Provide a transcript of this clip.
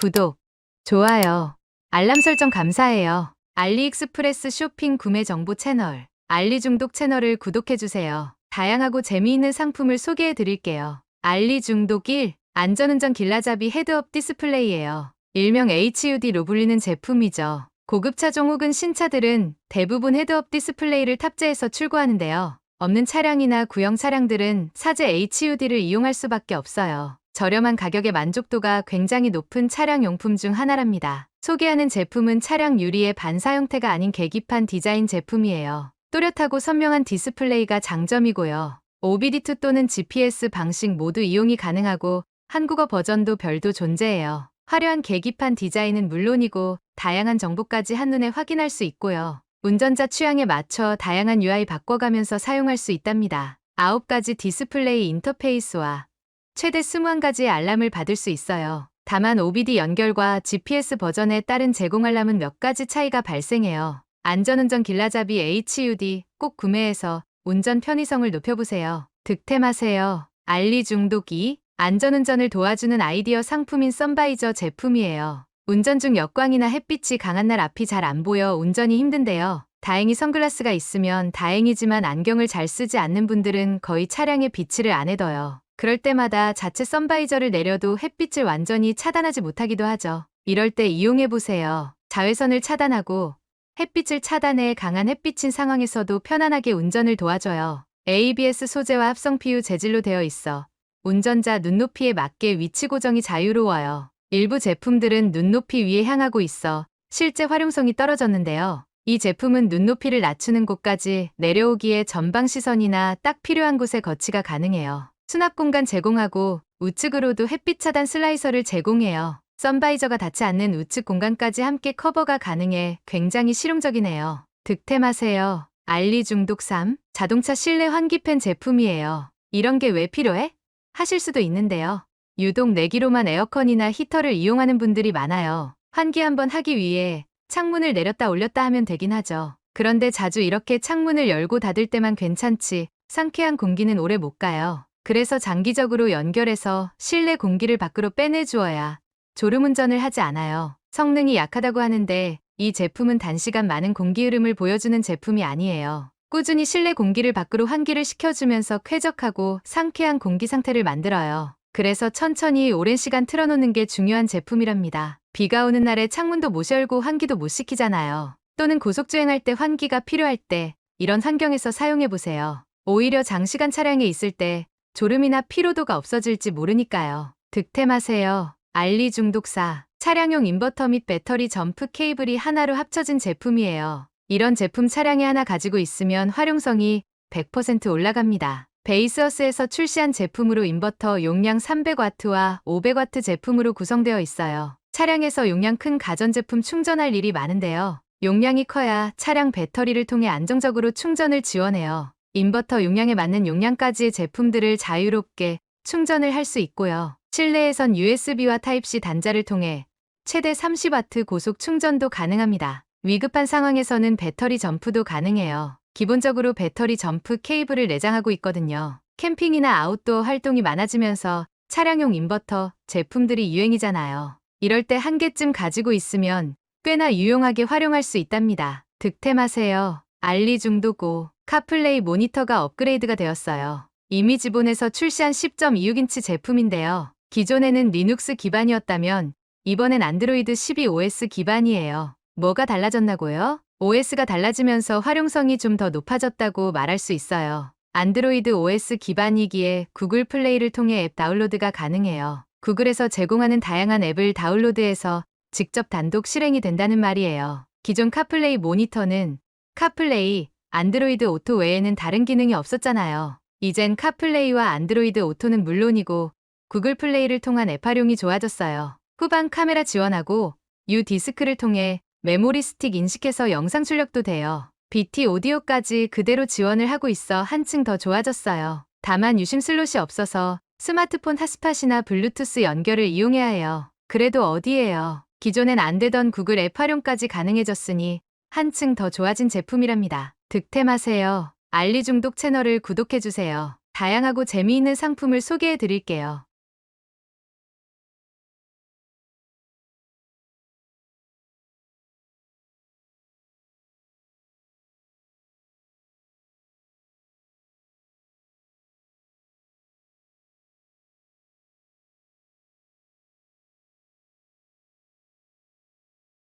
구독, 좋아요, 알람 설정 감사해요. 알리익스프레스 쇼핑 구매 정보 채널, 알리중독 채널을 구독해주세요. 다양하고 재미있는 상품을 소개해 드릴게요. 알리중독 1. 안전운전 길라잡이 헤드업 디스플레이예요. 일명 HUD로 불리는 제품이죠. 고급 차종 혹은 신차들은 대부분 헤드업 디스플레이를 탑재해서 출고하는데요. 없는 차량이나 구형 차량들은 사제 HUD를 이용할 수밖에 없어요. 저렴한 가격의 만족도가 굉장히 높은 차량 용품 중 하나랍니다. 소개하는 제품은 차량 유리의 반사 형태가 아닌 계기판 디자인 제품이에요. 또렷하고 선명한 디스플레이가 장점이고요. OBD2 또는 GPS 방식 모두 이용이 가능하고 한국어 버전도 별도 존재해요. 화려한 계기판 디자인은 물론이고 다양한 정보까지 한눈에 확인할 수 있고요. 운전자 취향에 맞춰 다양한 UI 바꿔가면서 사용할 수 있답니다. 9가지 디스플레이 인터페이스와 최대 21가지의 알람을 받을 수 있어요. 다만 OBD 연결과 GPS 버전에 따른 제공 알람은 몇 가지 차이가 발생해요. 안전운전 길라잡이 HUD 꼭 구매해서 운전 편의성을 높여보세요. 득템하세요. 알리 중독이 안전운전을 도와주는 아이디어 상품인 썬바이저 제품이에요. 운전 중 역광이나 햇빛이 강한 날 앞이 잘 안 보여 운전이 힘든데요. 다행히 선글라스가 있으면 다행이지만 안경을 잘 쓰지 않는 분들은 거의 차량에 빛을 안 해둬요. 그럴 때마다 자체 선바이저를 내려도 햇빛을 완전히 차단하지 못하기도 하죠. 이럴 때 이용해보세요. 자외선을 차단하고 햇빛을 차단해 강한 햇빛인 상황에서도 편안하게 운전을 도와줘요. ABS 소재와 합성 PU 재질로 되어 있어 운전자 눈높이에 맞게 위치 고정이 자유로워요. 일부 제품들은 눈높이 위에 향하고 있어 실제 활용성이 떨어졌는데요. 이 제품은 눈높이를 낮추는 곳까지 내려오기에 전방 시선이나 딱 필요한 곳에 거치가 가능해요. 수납 공간 제공하고 우측으로도 햇빛 차단 슬라이서를 제공해요. 선바이저가 닿지 않는 우측 공간까지 함께 커버가 가능해 굉장히 실용적이네요. 득템하세요. 알리 중독 3. 자동차 실내 환기팬 제품이에요. 이런 게 왜 필요해? 하실 수도 있는데요. 유독 내기로만 에어컨이나 히터를 이용하는 분들이 많아요. 환기 한번 하기 위해 창문을 내렸다 올렸다 하면 되긴 하죠. 그런데 자주 이렇게 창문을 열고 닫을 때만 괜찮지 상쾌한 공기는 오래 못 가요. 그래서 장기적으로 연결해서 실내 공기를 밖으로 빼내주어야 졸음운전을 하지 않아요. 성능이 약하다고 하는데 이 제품은 단시간 많은 공기 흐름을 보여주는 제품이 아니에요. 꾸준히 실내 공기를 밖으로 환기를 시켜주면서 쾌적하고 상쾌한 공기 상태를 만들어요. 그래서 천천히 오랜 시간 틀어놓는 게 중요한 제품이랍니다. 비가 오는 날에 창문도 못 열고 환기도 못 시키잖아요. 또는 고속주행할 때 환기가 필요할 때 이런 환경에서 사용해보세요. 오히려 장시간 차량에 있을 때 졸음이나 피로도가 없어질지 모르니까요. 득템하세요. 알리 중독사. 차량용 인버터 및 배터리 점프 케이블이 하나로 합쳐진 제품이에요. 이런 제품 차량에 하나 가지고 있으면 활용성이 100% 올라갑니다. 베이스어스에서 출시한 제품으로 인버터 용량 300W와 500W 제품으로 구성되어 있어요. 차량에서 용량 큰 가전제품 충전할 일이 많은데요. 용량이 커야 차량 배터리를 통해 안정적으로 충전을 지원해요. 인버터 용량에 맞는 용량까지의 제품들을 자유롭게 충전을 할 수 있고요. 실내에선 USB와 타입C 단자를 통해 최대 30W 고속 충전도 가능합니다. 위급한 상황에서는 배터리 점프도 가능해요. 기본적으로 배터리 점프 케이블을 내장하고 있거든요. 캠핑이나 아웃도어 활동이 많아지면서 차량용 인버터 제품들이 유행이잖아요. 이럴 때 한 개쯤 가지고 있으면 꽤나 유용하게 활용할 수 있답니다. 득템하세요. 알리 중독5 카플레이 모니터가 업그레이드가 되었어요. 이미 지본에서 출시한 10.26인치 제품인데요. 기존에는 리눅스 기반이었다면 이번엔 안드로이드 12 OS 기반이에요. 뭐가 달라졌나고요? OS가 달라지면서 활용성이 좀 더 높아졌다고 말할 수 있어요. 안드로이드 OS 기반이기에 구글 플레이를 통해 앱 다운로드가 가능해요. 구글에서 제공하는 다양한 앱을 다운로드해서 직접 단독 실행이 된다는 말이에요. 기존 카플레이 모니터는 카플레이, 안드로이드 오토 외에는 다른 기능이 없었잖아요. 이젠 카플레이와 안드로이드 오토는 물론이고 구글 플레이를 통한 앱 활용이 좋아졌어요. 후방 카메라 지원하고 U 디스크를 통해 메모리 스틱 인식해서 영상 출력도 돼요. BT 오디오까지 그대로 지원을 하고 있어 한층 더 좋아졌어요. 다만 유심 슬롯이 없어서 스마트폰 핫스팟이나 블루투스 연결을 이용해야 해요. 그래도 어디에요. 기존엔 안 되던 구글 앱 활용까지 가능해졌으니 한층 더 좋아진 제품이랍니다. 득템하세요. 알리 중독 채널을 구독해주세요. 다양하고 재미있는 상품을 소개해 드릴게요.